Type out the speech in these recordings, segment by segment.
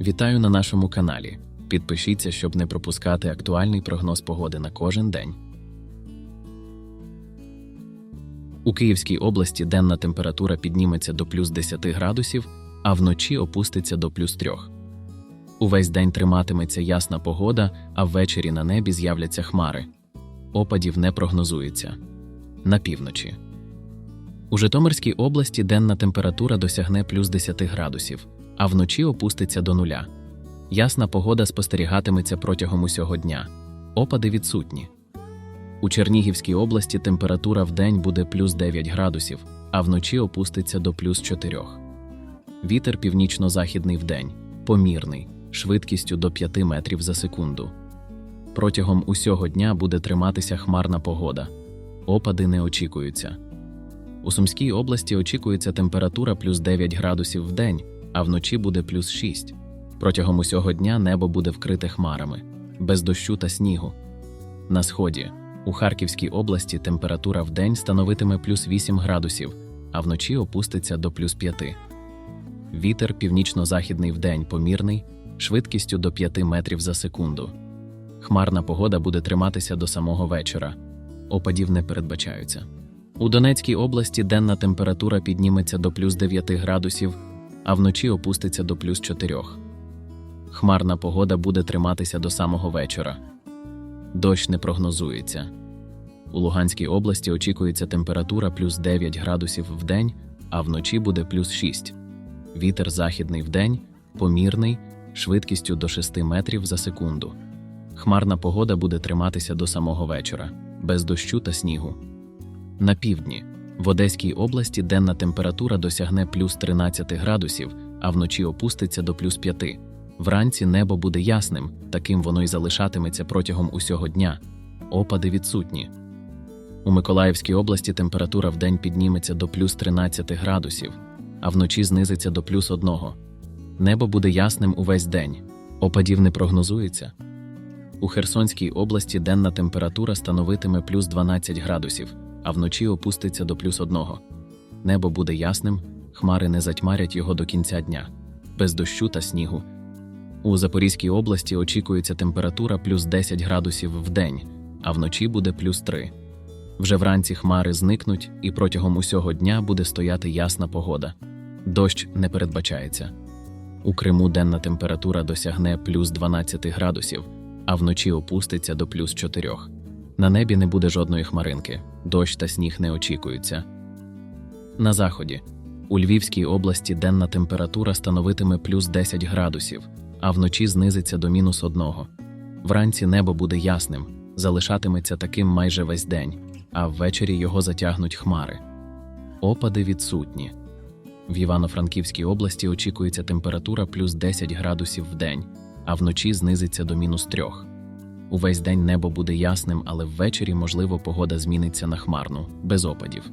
Вітаю на нашому каналі. Підпишіться, щоб не пропускати актуальний прогноз погоди на кожен день. У Київській області денна температура підніметься до плюс 10 градусів, а вночі опуститься до плюс 3. Увесь день триматиметься ясна погода, а ввечері на небі з'являться хмари. Опадів не прогнозується. На півночі. У Житомирській області денна температура досягне плюс 10 градусів, а вночі опуститься до нуля. Ясна погода спостерігатиметься протягом усього дня. Опади відсутні. У Чернігівській області температура в день буде плюс 9 градусів, а вночі опуститься до плюс 4. Вітер північно-західний вдень, помірний, швидкістю до 5 метрів за секунду. Протягом усього дня буде триматися хмарна погода. Опади не очікуються. У Сумській області очікується температура плюс 9 градусів в день, а вночі буде плюс 6. Протягом усього дня небо буде вкрите хмарами, без дощу та снігу. На сході у Харківській області температура в день становитиме плюс 8 градусів, а вночі опуститься до плюс 5. Вітер північно-західний вдень помірний, швидкістю до 5 метрів за секунду. Хмарна погода буде триматися до самого вечора. Опадів не передбачаються. У Донецькій області денна температура підніметься до плюс 9 градусів, а вночі опуститься до плюс 4. Хмарна погода буде триматися до самого вечора. Дощ не прогнозується. У Луганській області очікується температура плюс 9 градусів в день, а вночі буде плюс 6. Вітер західний вдень, помірний, швидкістю до 6 метрів за секунду. Хмарна погода буде триматися до самого вечора, без дощу та снігу. На півдні в Одеській області денна температура досягне плюс 13 градусів, а вночі опуститься до плюс 5. Вранці небо буде ясним, таким воно й залишатиметься протягом усього дня. Опади відсутні. У Миколаївській області температура вдень підніметься до плюс 13 градусів, а вночі знизиться до плюс 1. Небо буде ясним увесь день. Опадів не прогнозується. У Херсонській області денна температура становитиме плюс 12 градусів, а вночі опуститься до плюс 1. Небо буде ясним, хмари не затьмарять його до кінця дня, без дощу та снігу. У Запорізькій області очікується температура плюс 10 градусів в день, а вночі буде плюс 3. Вже вранці хмари зникнуть, і протягом усього дня буде стояти ясна погода. Дощ не передбачається. У Криму денна температура досягне плюс 12 градусів, а вночі опуститься до плюс 4. На небі не буде жодної хмаринки, дощ та сніг не очікуються. На заході у Львівській області денна температура становитиме плюс 10 градусів, а вночі знизиться до мінус 1. Вранці небо буде ясним, залишатиметься таким майже весь день, а ввечері його затягнуть хмари. Опади відсутні. В Івано-Франківській області очікується температура плюс 10 градусів в день, а вночі знизиться до мінус 3. Увесь день небо буде ясним, але ввечері, можливо, погода зміниться на хмарну, без опадів.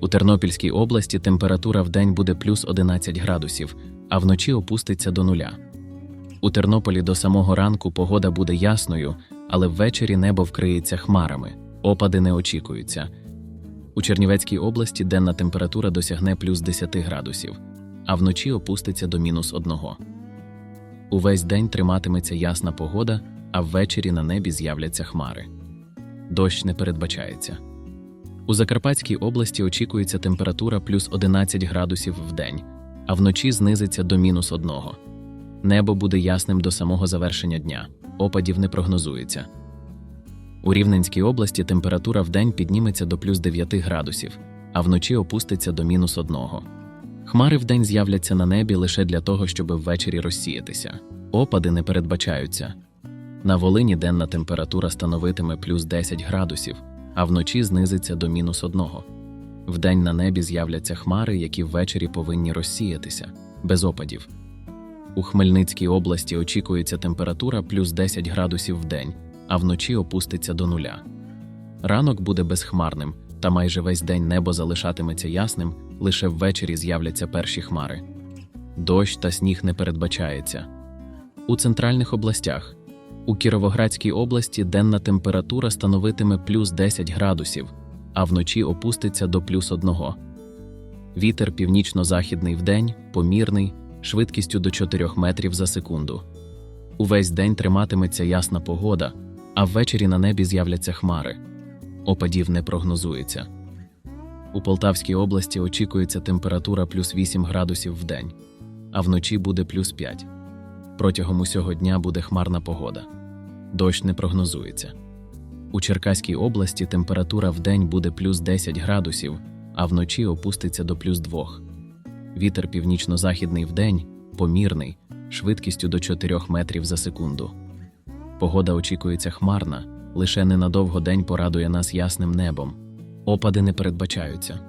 У Тернопільській області температура в день буде плюс 11 градусів, а вночі опуститься до нуля. У Тернополі до самого ранку погода буде ясною, але ввечері небо вкриється хмарами, опади не очікуються. У Чернівецькій області денна температура досягне плюс 10 градусів, а вночі опуститься до мінус 1. Увесь день триматиметься ясна погода, а ввечері на небі з'являться хмари. Дощ не передбачається. У Закарпатській області очікується температура плюс 11 градусів в день, а вночі знизиться до мінус 1. Небо буде ясним до самого завершення дня, опадів не прогнозується. У Рівненській області температура в день підніметься до плюс 9 градусів, а вночі опуститься до мінус 1. Хмари вдень з'являться на небі лише для того, щоб ввечері розсіятися. Опади не передбачаються. На Волині денна температура становитиме плюс 10 градусів, а вночі знизиться до мінус 1. Вдень на небі з'являться хмари, які ввечері повинні розсіятися, без опадів. У Хмельницькій області очікується температура плюс 10 градусів в день, а вночі опуститься до нуля. Ранок буде безхмарним, та майже весь день небо залишатиметься ясним, лише ввечері з'являться перші хмари. Дощ та сніг не передбачається. У центральних областях у Кіровоградській області денна температура становитиме плюс 10 градусів, а вночі опуститься до плюс 1. Вітер північно-західний вдень, помірний, швидкістю до 4 метрів за секунду. Увесь день триматиметься ясна погода, а ввечері на небі з'являться хмари. Опадів не прогнозується. У Полтавській області очікується температура плюс 8 градусів в день, а вночі буде плюс 5. Протягом усього дня буде хмарна погода. Дощ не прогнозується. У Черкаській області температура в день буде плюс 10 градусів, а вночі опуститься до плюс 2. Вітер північно-західний вдень помірний, швидкістю до 4 метрів за секунду. Погода очікується хмарна, лише ненадовго день порадує нас ясним небом. Опади не передбачаються.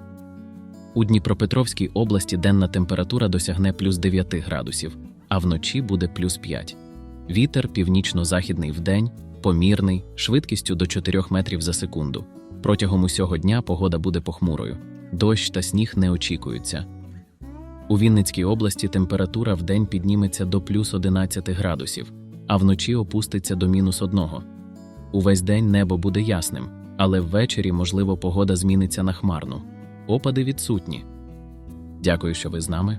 У Дніпропетровській області денна температура досягне плюс 9 градусів, а вночі буде плюс 5. Вітер північно-західний вдень помірний, швидкістю до 4 метрів за секунду. Протягом усього дня погода буде похмурою. Дощ та сніг не очікуються. У Вінницькій області температура вдень підніметься до плюс 11 градусів, а вночі опуститься до мінус 1. Увесь день небо буде ясним, але ввечері, можливо, погода зміниться на хмарну. Опади відсутні. Дякую, що ви з нами.